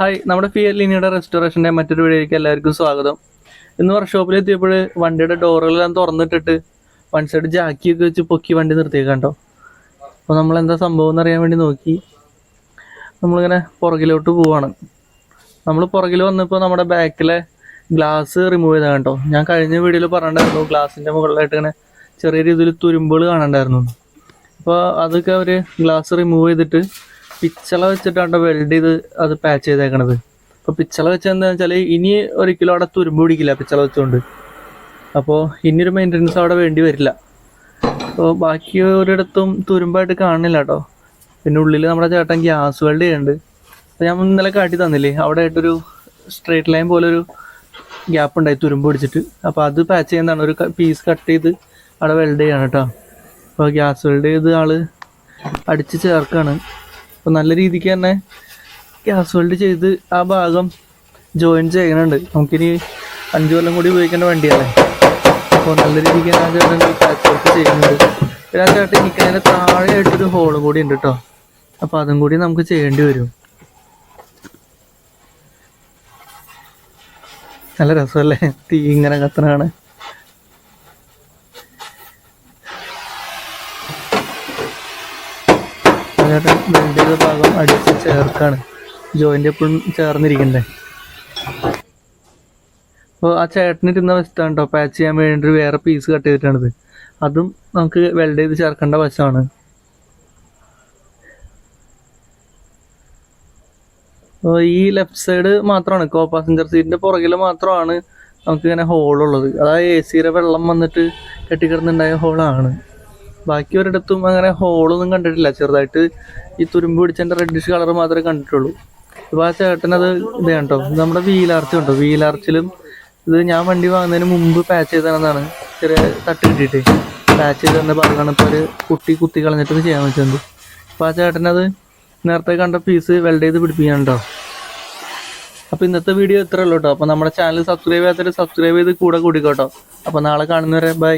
Hi നമ്മുടെ fear ലിനിയുടെ റെസ്റ്റോറേഷന്റെ മറ്റൊരു വീഡിയോയ്ക്ക് എല്ലാവർക്കും സ്വാഗതം. ഇന്ന് വർക്ക്ഷോപ്പിൽ എത്തിയപ്പോൾ വണ്ടിയുടെ ഡോറുകളെല്ലാം തുറന്നിട്ടിട്ട് വൺ സൈഡ് ജാക്കിയൊക്കെ വെച്ച് പൊക്കി വണ്ടി നിർത്തിയേക്കാണ്ടോ അപ്പോൾ നമ്മൾ എന്താ സംഭവം എന്നറിയാൻ വേണ്ടി നോക്കി. നമ്മളിങ്ങനെ പുറകിലോട്ട് പോവാണ്. നമ്മൾ പുറകിൽ വന്നപ്പോൾ നമ്മുടെ ബാക്കിലെ ഗ്ലാസ് റിമൂവ് ചെയ്താൽ കേട്ടോ ഞാൻ കഴിഞ്ഞ വീഡിയോയിൽ പറഞ്ഞിട്ടുണ്ടായിരുന്നു ഗ്ലാസിന്റെ മുകളിലായിട്ട് ഇങ്ങനെ ചെറിയ രീതിയിൽ തുരുമ്പുകൾ കാണണ്ടായിരുന്നു അപ്പോൾ അതൊക്കെ അവർ ഗ്ലാസ് റിമൂവ് ചെയ്തിട്ട് പിച്ചള വെച്ചിട്ടാണ് വെൽഡ് ചെയ്ത് അത് പാച്ച് ചെയ്തേക്കണത്. അപ്പോൾ പിച്ചള വെച്ചാൽ എന്താ വെച്ചാൽ ഇനി ഒരിക്കലും അവിടെ തുരുമ്പ് പിടിക്കില്ല പിച്ചള വെച്ചുകൊണ്ട് അപ്പോൾ ഇനിയൊരു മെയിന്റനൻസ് അവിടെ വേണ്ടി വരില്ല. അപ്പോൾ ബാക്കി ഒരിടത്തും തുരുമ്പായിട്ട് കാണുന്നില്ല കേട്ടോ പിന്നെ ഉള്ളിൽ നമ്മുടെ ചേട്ടൻ ഗ്യാസ് വെൽഡ് ചെയ്യുന്നുണ്ട്. അപ്പോൾ ഞാൻ ഇന്നലെ കാട്ടി തന്നില്ലേ അവിടെ ആയിട്ടൊരു സ്ട്രേറ്റ് ലൈൻ പോലെ ഒരു ഗ്യാപ്പ് ഉണ്ടായി തുരുമ്പ് പിടിച്ചിട്ട്. അപ്പോൾ അത് പാച്ച് ചെയ്യുന്നതാണ്. ഒരു പീസ് കട്ട് ചെയ്ത് അവിടെ വെൽഡ് ചെയ്യാണ് കേട്ടോ. അപ്പോൾ ഗ്യാസ് വെൽഡ് ചെയ്ത് ആൾ അടിച്ച് ചേർക്കാണ്. അപ്പോൾ നല്ല രീതിക്ക് തന്നെ ഗ്യാസ് വെൽഡ് ചെയ്ത് ആ ഭാഗം ജോയിൻ ചെയ്യണുണ്ട്. നമുക്കിനി അഞ്ച് കൊല്ലം കൂടി ഉപയോഗിക്കേണ്ട വണ്ടിയല്ലേ അപ്പോൾ നല്ല രീതിക്ക് ആ ചേട്ടൻ പാച്ച് വർക്ക് ചെയ്യുന്നുണ്ട്. പിന്നെ ആ ചേട്ടൻ എനിക്ക് അതിന്റെ താഴെയായിട്ടൊരു ഹോളും കൂടി ഉണ്ട് കേട്ടോ അപ്പം അതും കൂടി നമുക്ക് ചെയ്യേണ്ടി വരും. നല്ല രസമല്ലേ? തീ ഇങ്ങനെ കത്തണാണ് ചേട്ടൻ വെൽഡ് ചെയ്ത ഭാഗം അടിച്ച് ചേർക്കാണ്. ജോയിന്റ് എപ്പോഴും ചേർന്നിരിക്കണ്ടേ? അപ്പോൾ ആ ചേട്ടനിരുന്ന വശത്താണ് കേട്ടോ പാച്ച് ചെയ്യാൻ വേണ്ടി വേറെ പീസ് കട്ട് ചെയ്തിട്ടാണിത്. അതും നമുക്ക് വെൽഡ് ചെയ്ത് ചേർക്കേണ്ട വശമാണ്. ഈ ലെഫ്റ്റ് സൈഡ് മാത്രമാണ്. കോ പാസഞ്ചർ സീറ്റിന്റെ പുറകിൽ മാത്രമാണ് നമുക്ക് ഇങ്ങനെ ഹോളുള്ളത് അതായത് എ സിയുടെ വെള്ളം വന്നിട്ട് കെട്ടിക്കിടന്നുണ്ടായ ഹോളാണ് ബാക്കി ഒരിടത്തും അങ്ങനെ ഹോളൊന്നും കണ്ടിട്ടില്ല. ചെറുതായിട്ട് ഈ തുരുമ്പ് പിടിച്ചതിന്റെ റെഡിഷ് കളർ മാത്രമേ കണ്ടിട്ടുള്ളൂ. അപ്പോൾ ആ ചേട്ടനത് ഇത് കണ്ടോ? നമ്മുടെ വീലാർച്ച കണ്ടോ? വീലാർച്ചിലും ഇത് ഞാൻ വണ്ടി വാങ്ങുന്നതിന് മുമ്പ് പാച്ച് ചെയ്തതാണ് ചെറിയ തട്ട് കിട്ടിയിട്ട്. പാച്ച് ചെയ്ത് തന്നെ ഇപ്പോൾ ഒരു കുട്ടി കുത്തി കളഞ്ഞിട്ട് ചെയ്യാൻ വെച്ചത്. അപ്പോൾ ആ ചേട്ടനത് നേരത്തെ കണ്ട പീസ് വെൽഡ് ചെയ്ത് പിടിപ്പിക്കാനുണ്ടോ അപ്പോൾ ഇന്നത്തെ വീഡിയോ ഇത്രേ ഉള്ളൂ കേട്ടോ അപ്പോൾ നമ്മുടെ ചാനൽ സബ്സ്ക്രൈബ് ചെയ്യാത്തവർ സബ്സ്ക്രൈബ് ചെയ്ത് കൂടെ കൂടിക്കോട്ടോ. അപ്പോൾ നാളെ കാണുന്നവരെ ബൈ